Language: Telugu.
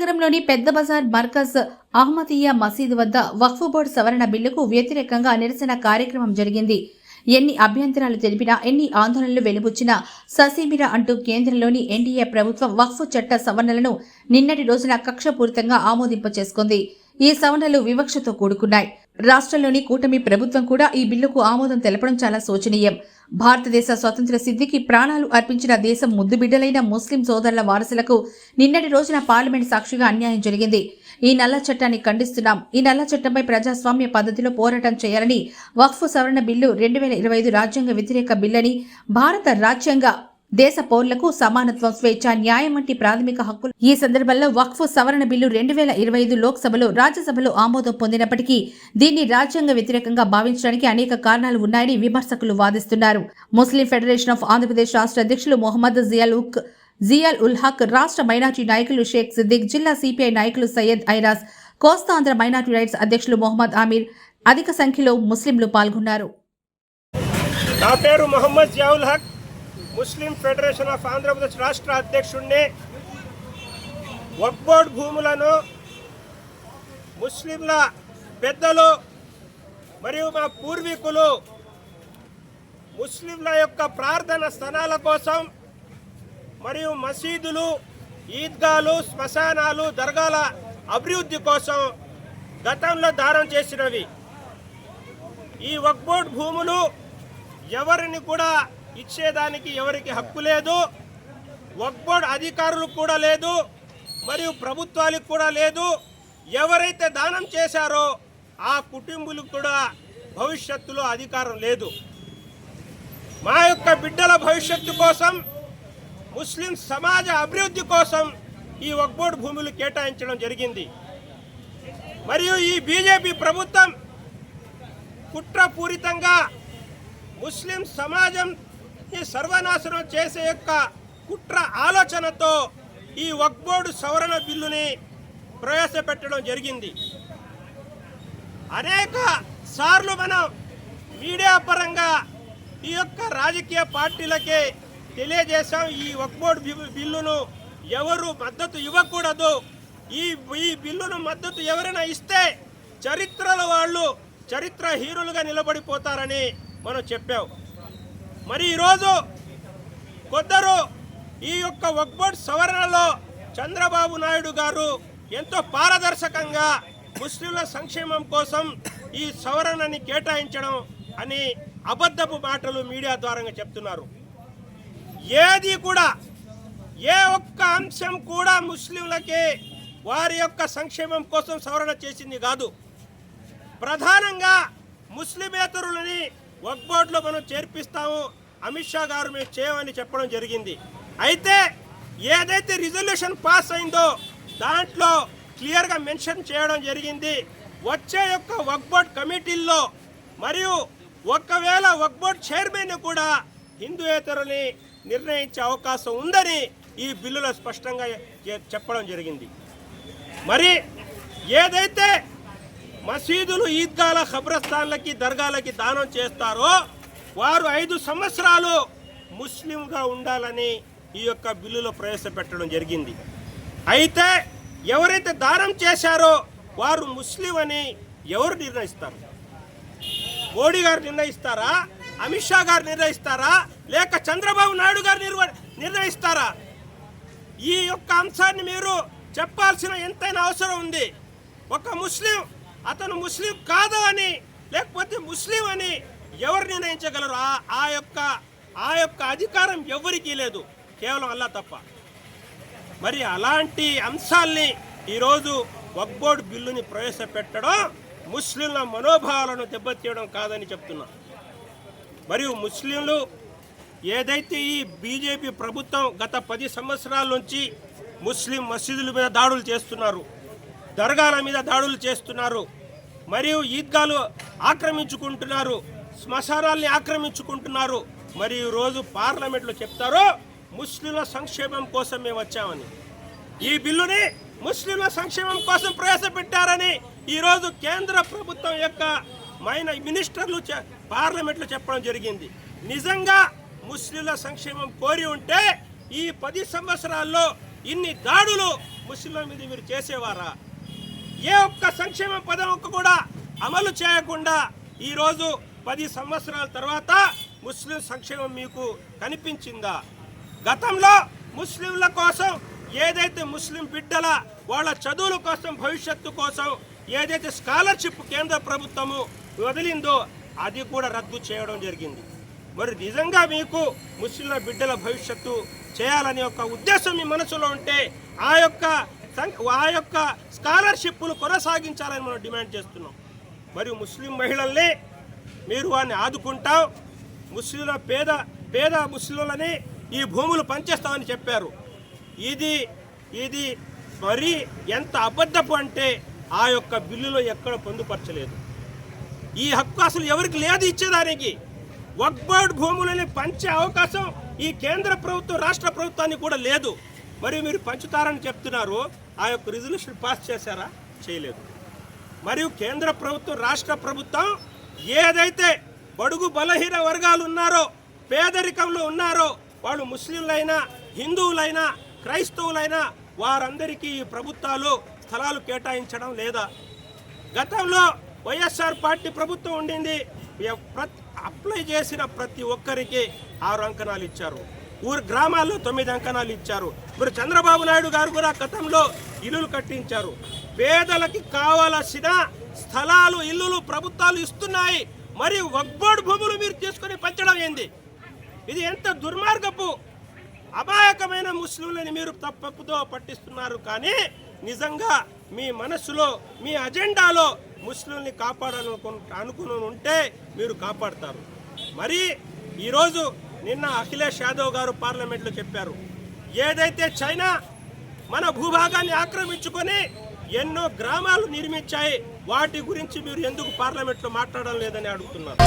నగరంలోని పెద్ద బజార్ మర్కజ్ అహ్మదీయా మసీద్ వద్ద వక్ఫ్ బోర్డు సవరణ బిల్లుకు వ్యతిరేకంగా నిరసన కార్యక్రమం జరిగింది. ఎన్ని అభ్యంతరాలు తెలిపినా ఎన్ని ఆందోళనలు వెలుబుచ్చినా ససీమిర అంటూ కేంద్రంలోని ఎన్డీఏ ప్రభుత్వం వక్ఫ్ చట్ట సవరణలను నిన్నటి రోజున కక్షపూరితంగా ఆమోదింప చేసుకుంది ఈ సవరణలు వివక్షతో కూడుకున్నాయి. రాష్ట్రంలోని కూటమి ప్రభుత్వం కూడా ఈ బిల్లుకు ఆమోదం తెలపడం చాలా శోచనీయం. భారతదేశ స్వతంత్ర సిద్ధికి ప్రాణాలు అర్పించిన దేశం ముద్దుబిడ్డలైన ముస్లిం సోదరుల వారసులకు నిన్నటి రోజున పార్లమెంట్ సాక్షిగా అన్యాయం జరిగింది. ఈ నల్ల చట్టాన్ని ఖండిస్తున్నాం. ఈ నల్ల చట్టంపై ప్రజాస్వామ్య పద్ధతిలో పోరాటం చేయాలని వక్ఫ్ సవరణ బిల్లు రెండు వేల ఇరవై ఐదు రాజ్యాంగ వ్యతిరేక బిల్లని భారత రాజ్యాంగ దేశ పౌరులకు సమానత్వం స్వేచ్ఛ న్యాయం వంటి ప్రాథమిక హక్కులు. ఈ సందర్భంలో వక్ఫ్ సవరణ బిల్లు రెండు వేల ఇరవై ఐదు లోక్సభలో రాజ్యసభలో ఆమోదం పొందినప్పటికీ దీన్ని రాజ్యాంగ వ్యతిరేకంగా భావించడానికి అనేక కారణాలు ఉన్నాయని విమర్శకులు వాదిస్తున్నారు. ముస్లిం ఫెడరేషన్ ఆఫ్ ఆంధ్రప్రదేశ్ రాష్ట్ర అధ్యక్షులు మొహమ్మద్ జియాల్ ఉక్ జియాల్ ఉల్ హక్ రాష్ట్ర మైనార్టీ నాయకులు షేక్ సిద్దిక్ జిల్లా సిపిఐ నాయకులు సయ్యద్ ఐరాజ్ కోస్తాంధ్ర మైనార్టీ రైట్స్ అధ్యక్షులు మొహమ్మద్ ఆమీర్ అధిక సంఖ్యలో ముస్లింలు పాల్గొన్నారు. నా పేరు Mohammed Ziaul Haq. Muslim federation of Andhra Pradesh రాష్ట్ర అధ్యక్షుడిని వక్బోర్డ్ భూములను ముస్లింల పెద్దలు మరియు మా పూర్వీకులు ముస్లింల యొక్క ప్రార్థన స్థలాల కోసం మరియు మసీదులు ఈద్గాలు శ్మశానాలు దర్గాల అభివృద్ధి కోసం గతంలో దారం చేసినవి. ఈ వక్బోర్డ్ భూములు ఎవరిని కూడా ఇచ్చేదానికి ఎవరికి హక్కు లేదు. వక్బోర్డ్ అధికారులకు కూడా లేదు. మరియు ప్రభుత్వాలకు కూడా లేదు. ఎవరైతే దానం చేశారో ఆ కుటుంబులకు కూడా భవిష్యత్తులో అధికారం లేదు. మా యొక్క బిడ్డల భవిష్యత్తు కోసం ముస్లిం సమాజ అభివృద్ధి కోసం ఈ ఒక్బోర్డ్ భూములు కేటాయించడం జరిగింది. మరియు ఈ బీజేపీ ప్రభుత్వం కుట్రపూరితంగా ముస్లిం సమాజం ఈ సర్వనాశనం చేసే యొక్క కుట్ర ఆలోచనతో ఈ వక్బోర్డు సవరణ బిల్లుని ప్రవేశపెట్టడం జరిగింది. అనేక సార్లు మనం మీడియా పరంగా ఈ యొక్క రాజకీయ పార్టీలకే తెలియజేశాం ఈ వక్బోర్డు బిల్లును ఎవరు మద్దతు ఇవ్వకూడదు. ఈ ఈ బిల్లును మద్దతు ఎవరైనా ఇస్తే చరిత్రలో వాళ్ళు చరిత్ర హీరోలుగా నిలబడిపోతారని మనం చెప్పాం. మరి ఈరోజు కొందరు ఈ యొక్క వక్బోర్డ్ సవరణలో చంద్రబాబు నాయుడు గారు ఎంతో పారదర్శకంగా ముస్లింల సంక్షేమం కోసం ఈ సవరణని కేటాయించడం అని అబద్ధపు మాటలు మీడియా ద్వారా చెప్తున్నారు. ఏది కూడా ఏ ఒక్క అంశం కూడా ముస్లింలకి వారి యొక్క సంక్షేమం కోసం సవరణ చేసింది కాదు. ప్రధానంగా ముస్లిమేతరులని వర్క్ బోర్డులో మనం చేర్పిస్తాము. అమిత్ షా గారు మేము చేయమని చెప్పడం జరిగింది. అయితే ఏదైతే రిజల్యూషన్ పాస్ అయిందో దాంట్లో క్లియర్గా మెన్షన్ చేయడం జరిగింది. వచ్చే యొక్క వర్క్ బోర్డ్ కమిటీల్లో మరియు ఒకవేళ వర్క్ బోర్డ్ చైర్మన్ కూడా హిందూయేతరుని నిర్ణయించే అవకాశం ఉందని ఈ బిల్లులో స్పష్టంగా చెప్పడం జరిగింది. మరి ఏదైతే మసీదులు ఈద్గాల ఖబ్రస్థాన్లకి దర్గాలకి దానం చేస్తారో వారు ఐదు సంవత్సరాలు ముస్లింగా ఉండాలని ఈ యొక్క బిల్లులో ప్రవేశపెట్టడం జరిగింది. అయితే ఎవరైతే దానం చేశారో వారు ముస్లిం అని ఎవరు నిర్ణయిస్తారు? మోడీ గారు నిర్ణయిస్తారా? అమిత్ షా గారు నిర్ణయిస్తారా? లేక చంద్రబాబు నాయుడు గారు నిర్వ- నిర్ణయిస్తారా? ఈ యొక్క అంశాన్ని మీరు చెప్పాల్సిన ఎంతైనా అవసరం ఉంది. ఒక ముస్లిం అతను ముస్లిం కాదు అని లేకపోతే ముస్లిం అని ఎవరు నిర్ణయించగలరు? ఆ ఆ యొక్క ఆ యొక్క అధికారం ఎవరికీ లేదు. కేవలం అల్లా తప్ప. మరి అలాంటి అంశాల్ని ఈరోజు వక్బోర్డ్ బిల్లుని ప్రవేశపెట్టడం ముస్లింల మనోభావాలను దెబ్బతీయడం కాదని చెప్తున్నా. మరియు ముస్లింలు ఏదైతే ఈ బీజేపీ ప్రభుత్వం గత పది సంవత్సరాల నుంచి ముస్లిం మసీదుల మీద దాడులు చేస్తున్నారు దర్గాల మీద దాడులు చేస్తున్నారు. మరియు ఈద్గాలు ఆక్రమించుకుంటున్నారు. శ్మశానాల్ని ఆక్రమించుకుంటున్నారు. మరియు రోజు పార్లమెంట్లో చెప్తారో ముస్లింల సంక్షేమం కోసం మేము వచ్చామని. ఈ బిల్లుని ముస్లింల సంక్షేమం కోసం ప్రవేశపెట్టారని ఈరోజు కేంద్ర ప్రభుత్వం యొక్క మైన మినిస్టర్లు పార్లమెంట్లో చెప్పడం జరిగింది. నిజంగా ముస్లింల సంక్షేమం కోరి ఉంటే ఈ పది సంవత్సరాల్లో ఇన్ని దాడులు ముస్లింల మీద మీరు చేసేవారా? ఏ ఒక్క సంక్షేమ పదం ఒక్క కూడా అమలు చేయకుండా ఈరోజు పది సంవత్సరాల తర్వాత ముస్లిం సంక్షేమం మీకు కనిపించిందా? గతంలో ముస్లింల కోసం ఏదైతే ముస్లిం బిడ్డల వాళ్ళ చదువుల కోసం భవిష్యత్తు కోసం ఏదైతే స్కాలర్షిప్ కేంద్ర ప్రభుత్వము వదిలిందో అది కూడా రద్దు చేయడం జరిగింది. మరి నిజంగా మీకు ముస్లింల బిడ్డల భవిష్యత్తు చేయాలనే ఒక ఉద్దేశం మీ మనసులో ఉంటే ఆ యొక్క ఆ యొక్క స్కాలర్షిప్లు కొనసాగించాలని మనం డిమాండ్ చేస్తున్నాం. మరియు ముస్లిం మహిళల్ని మీరు వారిని ఆదుకుంటాం. ముస్లింల పేద పేద ముస్లింలని ఈ భూములు పంచేస్తామని చెప్పారు. ఇది ఇది మరి ఎంత అబద్ధపు అంటే ఆ యొక్క బిల్లులో ఎక్కడ పొందుపరచలేదు. ఈ హక్కు అసలు ఎవరికి లేదు ఇచ్చేదానికి. వక్బోర్డ్ భూములని పంచే అవకాశం ఈ కేంద్ర ప్రభుత్వం రాష్ట్ర ప్రభుత్వానికి కూడా లేదు. మరి మీరు పంచుతారని చెప్తున్నారు. ఆ యొక్క రిజల్యూషన్ పాస్ చేశారా? చేయలేదు. మరియు కేంద్ర ప్రభుత్వం రాష్ట్ర ప్రభుత్వం ఏదైతే బడుగు బలహీన వర్గాలు ఉన్నారో పేదరికంలో ఉన్నారో వాళ్ళు ముస్లింలైనా హిందువులైనా క్రైస్తవులైనా వారందరికీ ఈ ప్రభుత్వాలు స్థలాలు కేటాయించడం లేదా? గతంలో వైఎస్ఆర్ పార్టీ ప్రభుత్వం ఉండింది. ప్రతి అప్లై చేసిన ప్రతి ఒక్కరికి ఆరు అంకణాలు ఇచ్చారు. ఊరు గ్రామాల్లో తొమ్మిది అంకణాలు ఇచ్చారు. ఇప్పుడు చంద్రబాబు నాయుడు గారు కూడా గతంలో ఇల్లులు కట్టించారు. పేదలకి కావలసిన స్థలాలు ఇల్లులు ప్రభుత్వాలు ఇస్తున్నాయి. మరి వగ్బోర్డు భూములు మీరు తీసుకొని పంచడం ఏంది? ఇది ఎంత దుర్మార్గపు అమాయకమైన ముస్లింలని మీరు తప్పప్పుతో పట్టిస్తున్నారు. కానీ నిజంగా మీ మనస్సులో మీ అజెండాలో ముస్లింని కాపాడాలనుకు అనుకుని ఉంటే మీరు కాపాడతారు. మరి ఈరోజు నిన్న అఖిలేష్ యాదవ్ గారు పార్లమెంట్లో చెప్పారు. ఏదైతే చైనా మన భూభాగాన్ని ఆక్రమించుకొని ఎన్నో గ్రామాలు నిర్మించాయి వాటి గురించి మీరు ఎందుకు పార్లమెంట్లో మాట్లాడడం లేదని అడుగుతున్నారు?